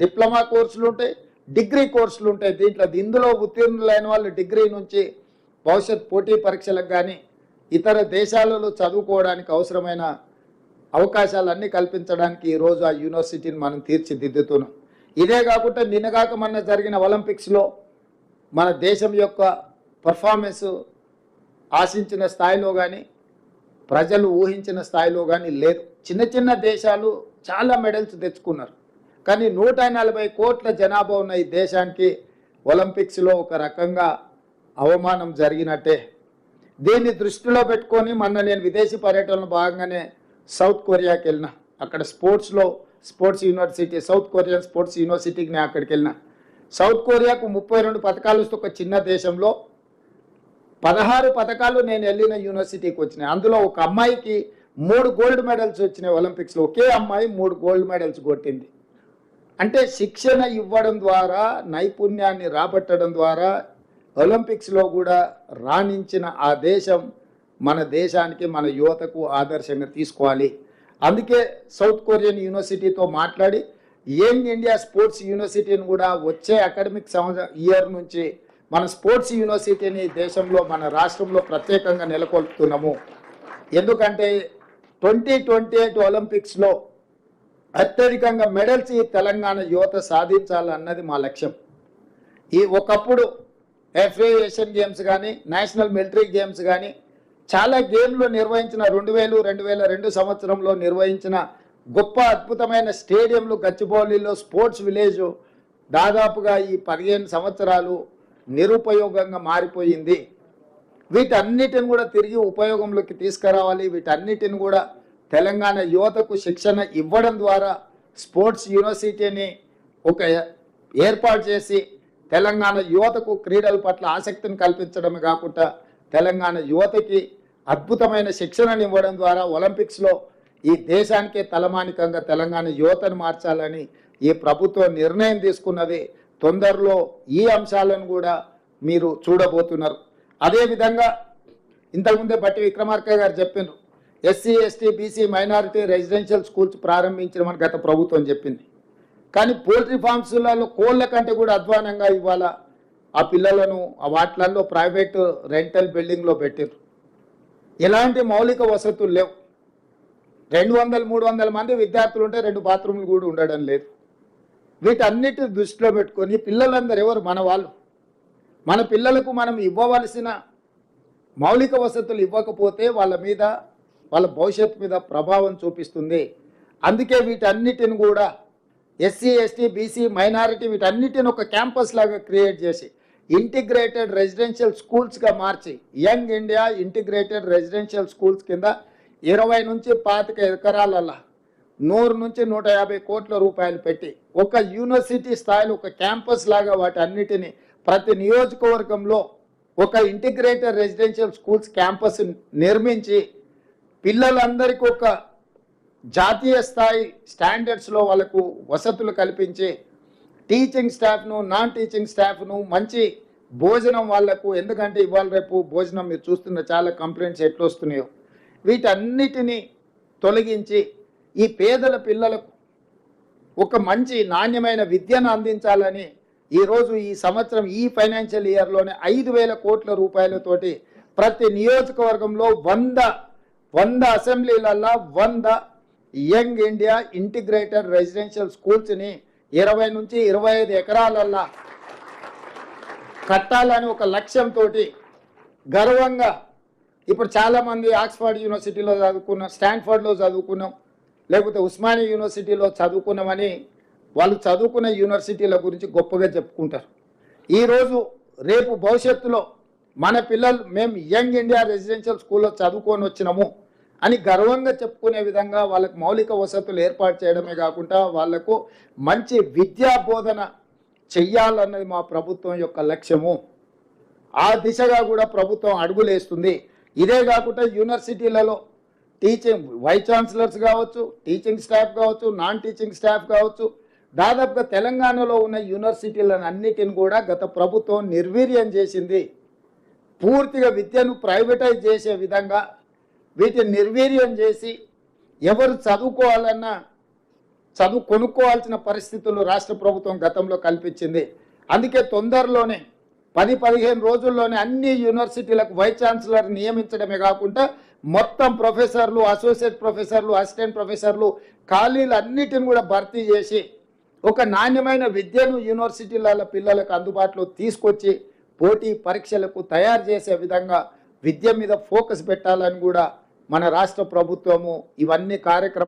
Diploma కోర్సులు ఉంటాయి degree కోర్సులు ఉంటాయి. దీంట్లో ఇందులో ఉత్తీర్ణులైన వాళ్ళు డిగ్రీ నుంచి భవిష్యత్ పోటీ పరీక్షలకు కానీ ఇతర దేశాలలో చదువుకోవడానికి అవసరమైన అవకాశాలన్నీ కల్పించడానికి ఈరోజు ఆ యూనివర్సిటీని మనం తీర్చిదిద్దుతున్నాం. ఇదే కాకుండా నిన్నగాక మొన్న జరిగిన ఒలింపిక్స్లో మన దేశం యొక్క పర్ఫార్మెన్స్ ఆశించిన స్థాయిలో కానీ ప్రజలు ఊహించిన స్థాయిలో కానీ లేదు. చిన్న చిన్న దేశాలు చాలా మెడల్స్ తెచ్చుకున్నారు. కానీ నూట నలభై కోట్ల జనాభా ఉన్న ఈ దేశానికి ఒలింపిక్స్లో ఒక రకంగా అవమానం జరిగినట్టే. దీన్ని దృష్టిలో పెట్టుకొని మొన్న నేను విదేశీ పర్యటనలో భాగంగానే సౌత్ కొరియాకి వెళ్ళిన. అక్కడ స్పోర్ట్స్లో sports university south Korean sports యూనివర్సిటీకి నేను అక్కడికి వెళ్ళిన. సౌత్ కొరియాకు ముప్పై రెండు పథకాలు వస్తే ఒక చిన్న దేశంలో పదహారు పథకాలు నేను వెళ్ళిన యూనివర్సిటీకి వచ్చినాయి. అందులో ఒక అమ్మాయికి మూడు గోల్డ్ మెడల్స్ వచ్చినాయి ఒలింపిక్స్లో. ఒకే అమ్మాయి మూడు గోల్డ్ మెడల్స్ కొట్టింది. అంటే శిక్షణ ఇవ్వడం ద్వారా నైపుణ్యాన్ని రాబట్టడం ద్వారా ఒలింపిక్స్లో కూడా రాణించిన ఆ దేశం మన దేశానికి మన యువతకు ఆదర్శంగా తీసుకోవాలి. అందుకే సౌత్ కొరియన్ యూనివర్సిటీతో మాట్లాడి యంగ్ ఇండియా స్పోర్ట్స్ యూనివర్సిటీని కూడా వచ్చే అకాడమిక్ సంవత్సరం ఇయర్ నుంచి మన స్పోర్ట్స్ యూనివర్సిటీని దేశంలో మన రాష్ట్రంలో ప్రత్యేకంగా నెలకొల్పుతున్నాము. ఎందుకంటే ట్వంటీ ట్వంటీ ఎయిట్ ఒలింపిక్స్లో అత్యధికంగా మెడల్స్ ఈ తెలంగాణ యువత సాధించాలన్నది మా లక్ష్యం. ఈ ఒకప్పుడు ఎఫ్ఏ ఏషియన్ గేమ్స్ కానీ నేషనల్ మిలిటరీ గేమ్స్ కానీ చాలా గేమ్లు నిర్వహించిన రెండు వేలు రెండు వేల రెండు సంవత్సరంలో నిర్వహించిన గొప్ప అద్భుతమైన స్టేడియంలు గచ్చిబౌలిలో స్పోర్ట్స్ విలేజ్ దాదాపుగా ఈ పదిహేను సంవత్సరాలు నిరుపయోగంగా మారిపోయింది. వీటన్నిటిని కూడా తిరిగి ఉపయోగంలోకి తీసుకురావాలి. వీటన్నిటిని కూడా తెలంగాణ యువతకు శిక్షణ ఇవ్వడం ద్వారా స్పోర్ట్స్ యూనివర్సిటీని ఒక ఏర్పాటు చేసి తెలంగాణ యువతకు క్రీడల పట్ల ఆసక్తిని కల్పించడమే కాకుండా తెలంగాణ యువతకి అద్భుతమైన శిక్షణను ఇవ్వడం ద్వారా ఒలింపిక్స్లో ఈ దేశానికే తలమానికంగా తెలంగాణ యువతను మార్చాలని ఈ ప్రభుత్వం నిర్ణయం తీసుకున్నది. తొందరలో ఈ అంశాలను కూడా మీరు చూడబోతున్నారు. అదేవిధంగా ఇంతకుముందే బట్టి విక్రమార్క గారు చెప్పినారు. SC ST BC minority residential schools ప్రారంభించడం గత ప్రభుత్వం చెప్పింది. కానీ పోల్ట్రీ ఫార్మ్స్లలో కోళ్ళ కంటే కూడా అధ్వానంగా ఇవాళ ఆ పిల్లలను ఆ వాటిలలో ప్రైవేట్ రెంటల్ బిల్డింగ్లో పెట్టారు ఎలాంటి మౌలిక వసతులు లేవు. రెండు వందల మూడు వందల మంది విద్యార్థులు ఉంటే రెండు బాత్రూమ్లు కూడా ఉండడం లేదు. వీటన్నిటి దృష్టిలో పెట్టుకొని పిల్లలందరూ ఎవరు? మన వాళ్ళు. మన పిల్లలకు మనం ఇవ్వవలసిన మౌలిక వసతులు ఇవ్వకపోతే వాళ్ళ మీద వాళ్ళ భవిష్యత్తు మీద ప్రభావం చూపిస్తుంది. అందుకే వీటన్నిటిని కూడా ఎస్సీ ఎస్టీ బీసీ మైనారిటీ వీటన్నిటిని ఒక క్యాంపస్ లాగా క్రియేట్ చేసి ఇంటిగ్రేటెడ్ రెసిడెన్షియల్ స్కూల్స్గా మార్చి young India integrated residential schools కింద ఇరవై నుంచి పాతిక ఎకరాలల్లా నూరు నుంచి నూట యాభై కోట్ల రూపాయలు పెట్టి ఒక యూనివర్సిటీ స్థాయిలో ఒక క్యాంపస్ లాగా వాటి అన్నిటిని ప్రతి నియోజకవర్గంలో ఒక ఇంటిగ్రేటెడ్ రెసిడెన్షియల్ స్కూల్స్ క్యాంపస్ నిర్మించి పిల్లలందరికీ ఒక జాతీయ స్థాయి స్టాండర్డ్స్లో వాళ్ళకు వసతులు కల్పించి టీచింగ్ స్టాఫ్ను నాన్ టీచింగ్ స్టాఫ్ను మంచి భోజనం వాళ్ళకు ఎందుకంటే ఇవాళ రేపు భోజనం మీరు చూస్తున్న చాలా కంప్లైంట్స్ ఎట్లా వస్తున్నాయో వీటన్నిటిని తొలగించి ఈ పేదల పిల్లలకు ఒక మంచి నాణ్యమైన విద్యను అందించాలని ఈరోజు ఈ సంవత్సరం ఈ ఫైనాన్షియల్ ఇయర్లోనే ఐదు వేల కోట్ల రూపాయలతోటి ప్రతి నియోజకవర్గంలో వంద వంద అసెంబ్లీలలో వంద యంగ్ ఇండియా ఇంటిగ్రేటెడ్ రెసిడెన్షియల్ స్కూల్స్ని ఇరవై నుంచి ఇరవై ఐదు ఎకరాలల్లా కట్టాలని ఒక లక్ష్యంతో గర్వంగా ఇప్పుడు చాలామంది ఆక్స్ఫర్డ్ యూనివర్సిటీలో చదువుకున్నాం స్టాన్ఫర్డ్లో చదువుకున్నాం లేకపోతే ఉస్మానియా యూనివర్సిటీలో చదువుకున్నామని వాళ్ళు చదువుకున్న యూనివర్సిటీల గురించి గొప్పగా చెప్పుకుంటారు. ఈరోజు రేపు భవిష్యత్తులో మన పిల్లలు మేము యంగ్ ఇండియా రెసిడెన్షియల్ స్కూల్లో చదువుకొని వచ్చినాము అని గర్వంగా చెప్పుకునే విధంగా వాళ్ళకు మౌలిక వసతులు ఏర్పాటు చేయడమే కాకుండా వాళ్ళకు మంచి విద్యా బోధన చెయ్యాలన్నది మా ప్రభుత్వం యొక్క లక్ష్యము. ఆ దిశగా కూడా ప్రభుత్వం అడుగులేస్తుంది. ఇదే కాకుండా యూనివర్సిటీలలో టీచింగ్ వైస్ ఛాన్సలర్స్ కావచ్చు టీచింగ్ స్టాఫ్ కావచ్చు నాన్ టీచింగ్ స్టాఫ్ కావచ్చు దాదాపుగా తెలంగాణలో ఉన్న యూనివర్సిటీలను అన్నిటిని కూడా గత ప్రభుత్వం నిర్వీర్యం చేసింది. పూర్తిగా విద్యను ప్రైవేటైజ్ చేసే విధంగా వీటిని నిర్వీర్యం చేసి ఎవరు చదువుకోవాలన్నా చదువు కొనుక్కోవాల్సిన పరిస్థితులు రాష్ట్ర ప్రభుత్వం గతంలో కల్పించింది. అందుకే తొందరలోనే పది పదిహేను రోజుల్లోనే అన్ని యూనివర్సిటీలకు వైస్ ఛాన్సలర్ నియమించడమే కాకుండా మొత్తం ప్రొఫెసర్లు అసోసియేట్ ప్రొఫెసర్లు అసిస్టెంట్ ప్రొఫెసర్లు ఖాళీలు అన్నిటిని కూడా భర్తీ చేసి ఒక నాణ్యమైన విద్యను యూనివర్సిటీల పిల్లలకు అందుబాటులో తీసుకొచ్చి పోటీ పరీక్షలకు తయారు చేసే విధంగా విద్య మీద ఫోకస్ పెట్టాలని కూడా మన రాష్ట్ర ప్రభుత్వము ఇవన్నీ కార్యక్రమాలు